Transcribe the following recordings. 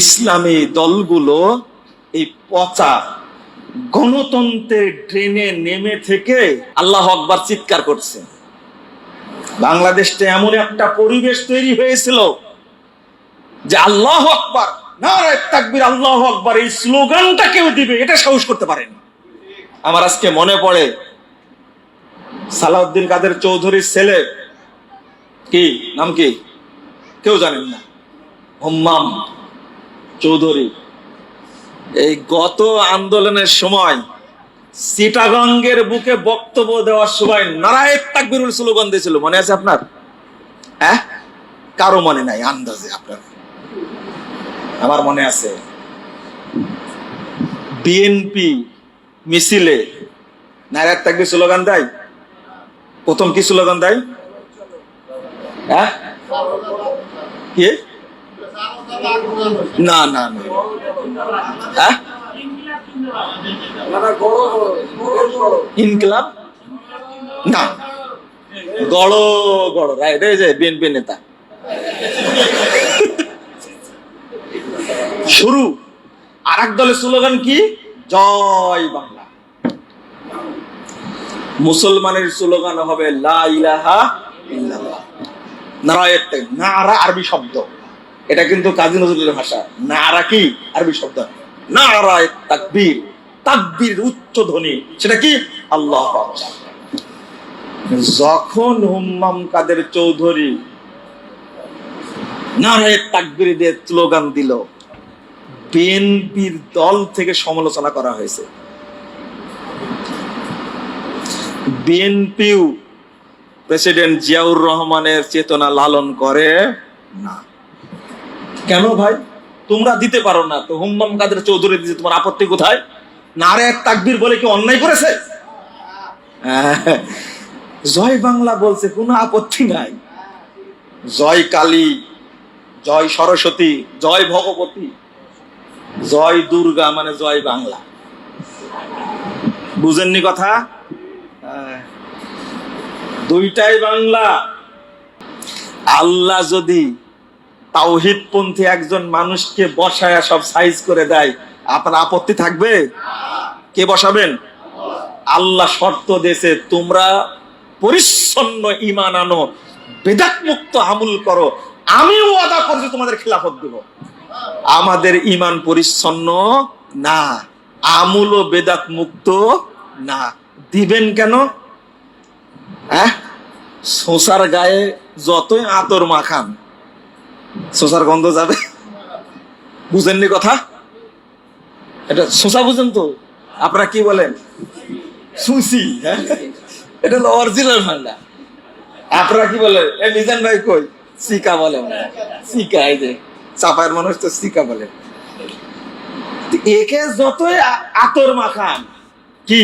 ইসলামী দলগুলো এই পচা গণতন্ত্রের ড্রেনে নেমে থেকে আল্লাহ আকবার চিৎকার করছে। বাংলাদেশটা এমন একটা পরিবেশ তৈরি হয়েছিল যে আল্লাহ আকবার তাকবির, আল্লাহ আকবার এই স্লোগানটা কেউ দিবে, এটা সাহস করতে পারেন আমার আজকে মনে পড়ে সালাউদ্দিন কাদের চৌধুরীর ছেলে, কি? নাম কি? কেউ জানেন না। হোম্মাম। চৌধুরী। এই গত আন্দোলনের সময় সিটাগঙ্গের বুকে বক্তব্য দেওয়ার সময় নারায়ণ তাকবিরুল স্লোগান দিয়েছিল। মনে আছে আপনার? হ্যাঁ কারও মনে নাই, আন্দাজে আপনার। আমার মনে আছে, বিএনপি মিছিলে নারায়ণ তাকবির স্লোগান দেয়? প্রথম কি স্লোগান দেয়? হ্যাঁ কি? না না না। হ্যাঁ? ইনকলাব? না। গড় গড়, রাইট, এই যে বিএনপি নেতা। শুরু। আর এক দলের স্লোগান কি? জয় বাংলা। মুসলমানের স্লোগান হবে লা ইলাহা ইল্লাল্লাহ। নারায়ণ। নারা আরবি শব্দ। এটা কিন্তু কাজী নজরুলের ভাষা। নারা কি আরবি শব্দ। নারায় তাকবীর। তাকবীর উচ্চ ধ্বনি। সেটা কি? আল্লাহ যখন হুম্মাম কাদের চৌধুরী নারায় স্লোগান দিল, বিএনপির দল থেকে সমালোচনা করা হয়েছে। বিএনপিও প্রেসিডেন্ট জিয়াউর রহমানের চেতনা লালন করে না। কেন ভাই? তোমরা দিতে পারো না। তো হুম্মাম কাদের চৌধুরী দিতে তোমার আপত্তি কোথায়? নারে তাকবীর বলে কি অন্যায় করেছে? হ্যাঁ, জয় বাংলা বলছে কোনো আপত্তি নাই। জয় কালী জয় সরস্বতী জয় ভগবতী জয় দুর্গা মানে জয় বাংলা। বুঝেননি কথা? হ্যাঁ। দুইটাই বাংলা। আল্লাহ যদি তাওহিদপন্থী একজন মানুষকে বসায়া সব সাইজ করে দেয়। আপনার আপত্তি থাকবে? কে বসাবেন? আল্লাহ শর্ত দেশে তোমরা পরিচ্ছন্ন ইমান আনো বেদাত মুক্ত আমল করো। আমিও আদা করছি তোমাদের খিলাফত দেব। আমাদের ইমান পরিচ্ছন্ন না, আমূল ও বেদাত মুক্ত না। দিবেন কেন? হ্যাঁ? শোষার গায়ে যতই আতর মাখান শোষার গন্ধ যাবে। বুঝেননি কথা? এটা শোষা বুঝেন তো? আপনারা কি বলেন? সুসি হ্যাঁ? এটা হলো অরিজিনাল বাংলা আপনারা কি বলেন? এ মিজান ভাই কই? সিকা বলে সিকা, এই যে, চাপায়ের মানুষ তো সিকা বলে। একে যতই আতর মাখান, কি?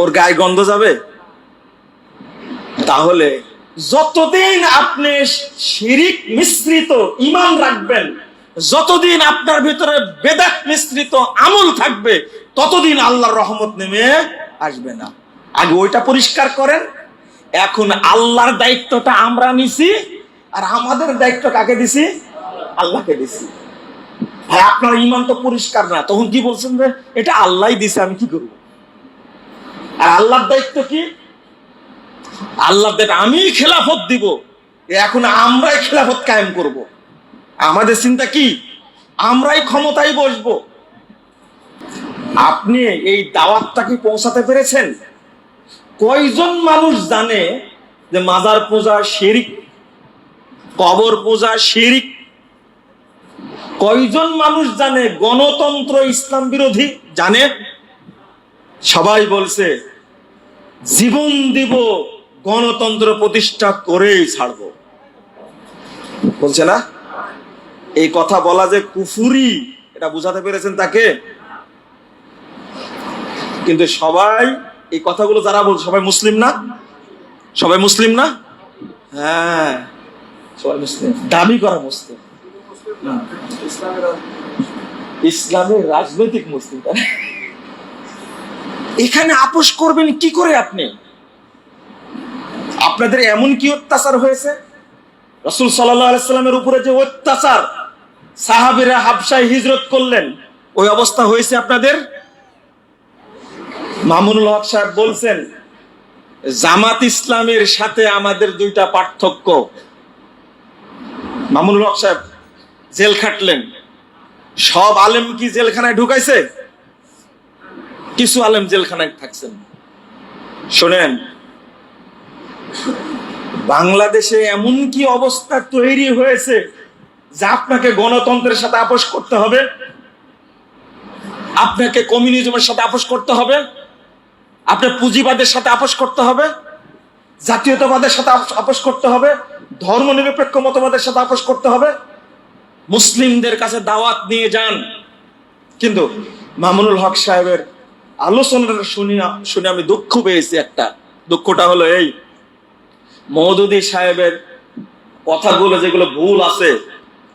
ওর গায়ে গন্ধ যাবে? তাহলে যতদিন আপনি শিরিক মিশ্রিত ইমান রাখবেন, যতদিন আপনার ভিতরে বেদাত মিশ্রিত আমল থাকবে, ততদিন আল্লাহর রহমত নেমে আসবে না। আগে ওইটা পরিষ্কার করেন, এখন আল্লাহর দায়িত্বটা আমরা নিছি, আর আমাদের দায়িত্ব কাকে দিছি, আল্লাহকে দিছি। ভাই, আপনার ইমান তো পরিষ্কার না, তখন কি বলছেন যে, এটা আল্লাহই দিছে, আমি কি করব? আর আল্লাহর দায়িত্ব কি? আল্লাহদের আমি খেলাফত দিব এখন আমরাই খেলাফত কায়েম করব। আমাদের চিন্তা কি? আমরাই ক্ষমতায় বসব। আপনি এই দাওয়াতটা কি পৌঁছাতে পেরেছেন? কয়জন মানুষ জানে যে মাজার পূজা শিরিক, কবর পূজা শিরিক? কয়জন মানুষ জানে গণতন্ত্র, ইসলাম বিরোধী? জানে? সবাই বলছে, জীবন দিব গণতন্ত্র প্রতিষ্ঠা করেই ছাড়ব। বলছে না? এই কথা বলা যে কুফুরি, এটা বুঝাতে পেরেছেন তাকে? কিন্তু সবাই এই কথাগুলো যারা বল, সবাই মুসলিম না? সবাই মুসলিম না? হ্যাঁ সবাই মুসলিম। দাবি করা মুসলিম। ইসলামের রাজনৈতিক মুসলিম এখানে আপোষ করবেন কি করে আপনি? আপনাদের এমন কি অত্যাচার হয়েছে? রসুল সাল্লামের উপরে যে অত্যাচার সাহাবিরা হাবসায় হিজরত করলেন, ওই অবস্থা হয়েছে আপনাদের? মামুনুল হক সাহেব বলছেন, জামাত ইসলামের সাথে আমাদের দুইটা পার্থক্য। মামুনুল হক সাহেব, জেল খাটলেন। সব আলেম কি জেলখানায় ঢুকাইছে? কিছু আলেম জেলখানায় থাকছেন। শোনেন বাংলাদেশে এমন কি অবস্থা তৈরি হয়েছে যে আপনাকে গণতন্ত্রের সাথে আপোষ করতে হবে? আপনাকে কমিউনিজমের সাথে আপোষ করতে হবে? আপনার পুঁজিবাদের সাথে আপোষ করতে হবে? জাতীয়তাবাদের সাথে আপোষ- করতে হবে? ধর্মনিরপেক্ষ মতবাদের সাথে আপোষ করতে হবে? মুসলিমদের কাছে দাওয়াত নিয়ে যান। কিন্তু মামুনুল হক সাহেবের আলোচনাটা শুনি শুনে আমি দুঃখ পেয়েছি একটা। দুঃখটা হলো এই মৌদুদি সাহেবের কথাগুলো যেগুলো ভুল আছে,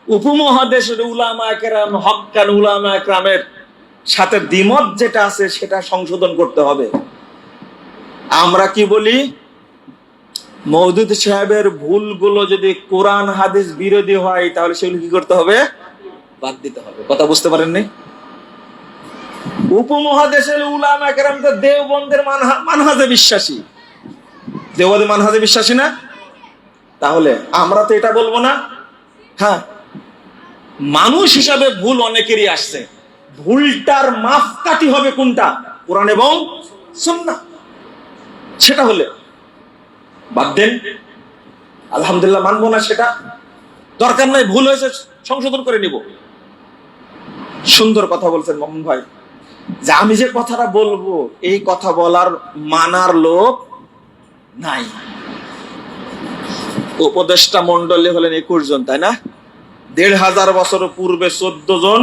উপমহাদেশের উলামা একরাম হকান উলামা একরামের সাথে দ্বিমত যেটা আছে সেটা সংশোধন করতে হবে। আমরা কি বলি? মৌদুদ সাহেবের ভুলগুলো যদি কোরআন, হাদিস বিরোধী হয়, তাহলে সেগুলো কি করতে হবে? বাদ দিতে হবে। কথা বুঝতে পারেননি? উপমহাদেশের উলামা একরাম তো দেওবন্দের মানহা- মানহাজে বিশ্বাসী। দেওবন্দি মানহাজে বিশ্বাসী না? তাহলে আমরা তো এটা বলব না। হ্যাঁ মানুষ হিসাবে ভুল অনেকেরই আসছে। ভুলটার মাপকাঠি হবে কোনটা? কোরআন এবং সুন্নাহ। সেটা হলে বাদ দেন। আলহামদুলিল্লাহ মানবো না সেটা। দরকার নাই, ভুল হয়েছে, সংশোধন করে নিব। সুন্দর কথা বলছেন মোহন ভাই। যে আমি যে কথাটা বলব, এই কথা বলার মানার লোক নাই। উপদেষ্টা মন্ডলী হলেন একুশ জন, তাই না? দেড় হাজার বছর পূর্বে চোদ্দ জন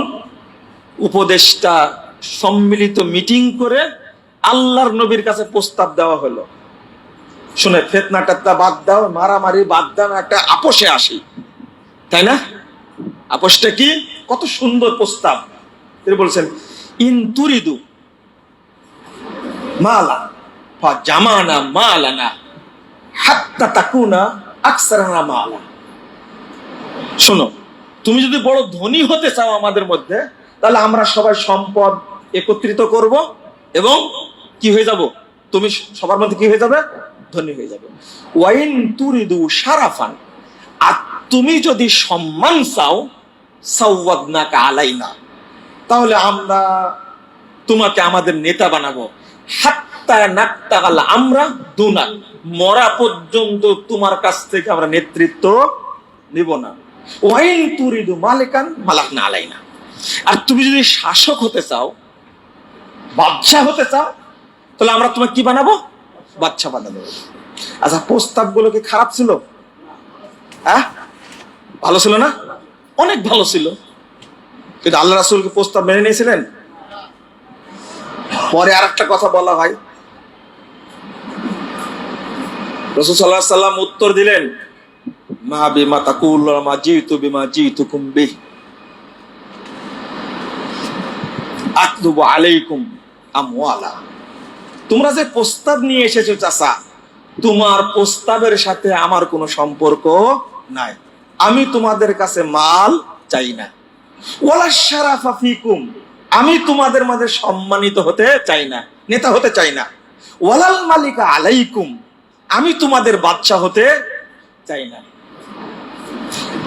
উপদেষ্টা সম্মিলিত মিটিং করে আল্লাহর নবীর কাছে প্রস্তাব দেওয়া হলো। শুনে ফেতনা টেতনা বাদ দাও, মারামারি বাদ দাও একটা আপোষে আসি। তাই না? আপোষটা কি? কত সুন্দর প্রস্তাব। তিনি বলছেন, ইন তুরিদু মালা জামানা মালানা। হাত্তা তাকুনা আকসারানা মালা। শোনো, তুমি যদি বড় ধনী হতে চাও আমাদের মধ্যে, তাহলে আমরা সবাই সম্পদ একত্রিত করব এবং কি হয়ে যাব? তুমি সবার মধ্যে কি হয়ে যাবে? ধনী হয়ে যাবে। ওয়াইন তুরিদু সারাফান আর তুমি যদি সম্মান চাও সাউয়াদনাকা আলাইনা, তাহলে আমরা তোমাকে আমাদের নেতা বানাবো। হাত্তা নাক্তাগাল আমরা দুনা মরা পর্যন্ত তোমার কাছ থেকে আমরা নেতৃত্ব নিব না। ওয়াইন তুরিদু মালিকান মালাক না আলাই না আর তুমি যদি শাসক হতে চাও, বাদশাহ হতে চাও, তাহলে আমরা তোমাকে কি বানাবো? বাচ্চা বানাবো। আচ্ছা প্রস্তাবগুলো কি খারাপ ছিল? হ্যাঁ? ভালো ছিল না? অনেক ভালো ছিল। কিন্তু আল্লাহ রাসুলকে প্রস্তাব মেনে নিয়েছিলেন? পরে আর একটা কথা বলা হয় রসুল উত্তর দিলেন, মা বিমা মা জিতু আলাইকুম আমওয়ালা। তোমরা যে প্রস্তাব নিয়ে এসেছ চাচা, তোমার প্রস্তাবের সাথে আমার কোনো সম্পর্ক নাই। আমি তোমাদের কাছে মাল চাই না। ওয়ালা শারাফা ফিকুম, আমি তোমাদের মাঝে সম্মানিত হতে চাই না, নেতা হতে চাই না। ওয়ালাল মালিকা আলাইকুম আমি তোমাদের বাচ্চা হতে চাই না।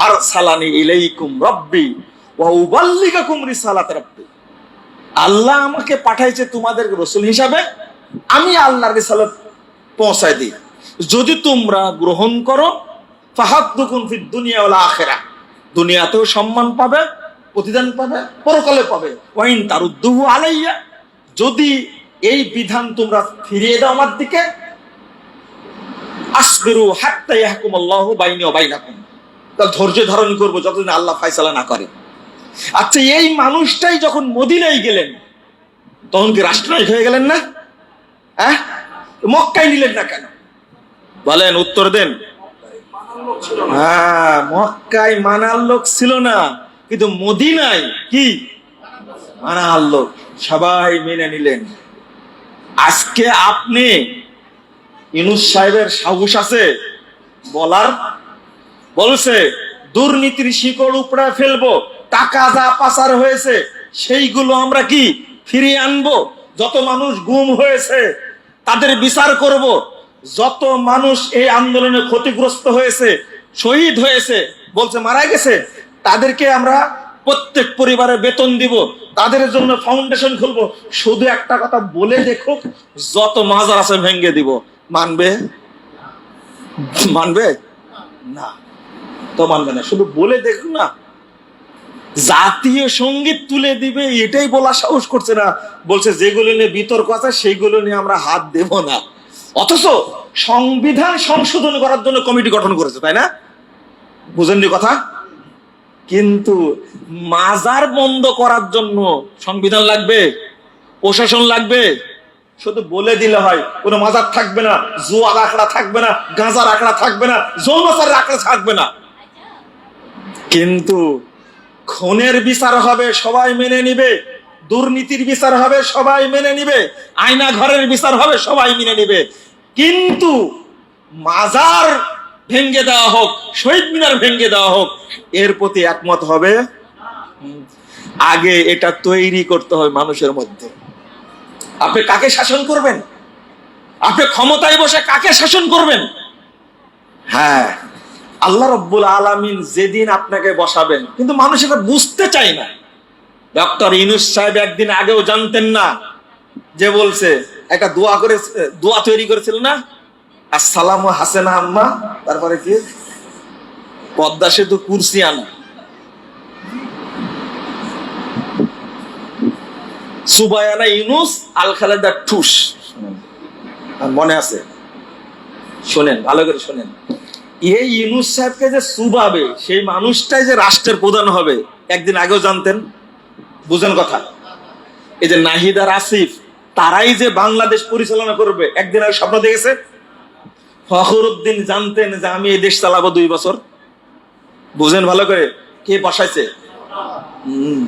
আর সালানি ইলাইকুম রব্বি ওয়া উবাল্লিগাকুম রিসালাত রব্বি। আল্লাহ আমাকে পাঠাইছে তোমাদের রসুল হিসাবে, আমি আল্লাহর রিসালাত পৌঁছায় দিই। যদি তোমরা গ্রহণ করো ফাহাদ্দুকুম ফিদ দুনিয়া ওয়াল আখিরা। দুনিয়াতেও সম্মান পাবে, প্রতিদান পাবে, পরকালে পাবে। ওয়াইন তারুদ্দুহু আলাইয়া। যদি এই বিধান তোমরা ফিরিয়ে দাও আমার দিকে আসবিরু হাত্তা ইয়াহকুম আল্লাহু বাইনি ওয়া বাইনাকুম। তাহলে ধৈর্য ধারণ করব যতদিন আল্লাহ ফায়সালা না করে। আচ্ছা এই মানুষটাই যখন মদিনায় গেলেন, তখন কি রাষ্ট্রনায়ক হয়ে গেলেন না? হ্যাঁ? মক্কায় নিলেন না কেন? বলেন, উত্তর দেন। হ্যাঁ মক্কায় মানার লোক ছিল না, কিন্তু মদিনায় কি? মানার লোক। সবাই মেনে নিলেন। আজকে আপনি ইনুস সাহেবের সাহস আছে? বলার? বলছে, দুর্নীতির শিকড় উপড়ে ফেলব, টাকা যা পাচার হয়েছে, সেইগুলো আমরা কি ফিরিয়ে আনব? যত মানুষ গুম হয়েছে, তাদের বিচার করব। যত মানুষ এই আন্দোলনে ক্ষতিগ্রস্ত হয়েছে, শহীদ হয়েছে, বলছে মারা গেছে, তাদেরকে আমরা প্রত্যেক পরিবারে বেতন দিব, তাদের জন্য ফাউন্ডেশন খুলবো। শুধু একটা কথা বলে দেখুক, যত মাজার আছে ভেঙ্গে দিব। মানবে? মানবে? না, তো মানবে না। শুধু বলে দেখুন না, জাতীয় সংগীত তুলে দিবে, এটাই বলা সাহস করছে না। বলছে, যেগুলো নিয়ে বিতর্ক আছে সেইগুলো নিয়ে আমরা হাত দেব না। অথচ সংবিধান সংশোধন করার জন্য কমিটি গঠন করেছে, তাই না? বুঝেননি কথা? কিন্তু মাজার বন্ধ করার জন্য সংবিধান লাগবে, প্রশাসন লাগবে শুধু বলে দিলে হয়, কোনো মাজার থাকবে না, জোয়ার আঁকড়া থাকবে না, গাঁজার আঁকড়া থাকবে না যৌনচারের আঁকড়া থাকবে না। কিন্তু খুনের বিচার হবে, সবাই মেনে নিবে। দুর্নীতির বিচার হবে, সবাই মেনে নিবে। আয়না ঘরের বিচার হবে, সবাই মেনে নিবে। কিন্তু মাজার ভেঙ্গে দেওয়া হোক, শহীদ মিনার ভেঙ্গে দেওয়া হোক, এর প্রতি একমত হবে? আগে এটা তৈরি করতে হবে মানুষের মধ্যে। আপনি কাকে শাসন করবেন? আপনি ক্ষমতায় বসে কাকে শাসন করবেন? হ্যাঁ আল্লাহ রব্বুল আলামিন যেদিন আপনাকে বসাবেন, কিন্তু মানুষ এটা বুঝতে চায় না। ডক্টর ইনুস সাহেব একদিন আগেও জানতেন না, যে বলছে, একটা দোয়া করে, দোয়া তৈরি করেছিল না? আসসালাম হাসেনা আম্মা, তারপরে কি? পদ্মা সেতু কুরসি আনা। সুবায়ানা ইউনুস, আল খালেদা ঠুস মনে আছে? শোনেন, ভালো করে শোনেন। এই ইউনুস সাহেবকে যে সুবাবে, সেই মানুষটাই যে রাষ্ট্রের প্রধান হবে, একদিন আগেও জানতেন? বুঝেন কথা। এই যে নাহিদার আসিফ, তারাই যে বাংলাদেশ পরিচালনা করবে, একদিন আগে স্বপ্ন দেখেছে? ফখরুদ্দিন জানতেন যে আমি এই দেশ চালাবো দুই বছর। বুঝেন ভালো করে, কে বসাইছে? হুম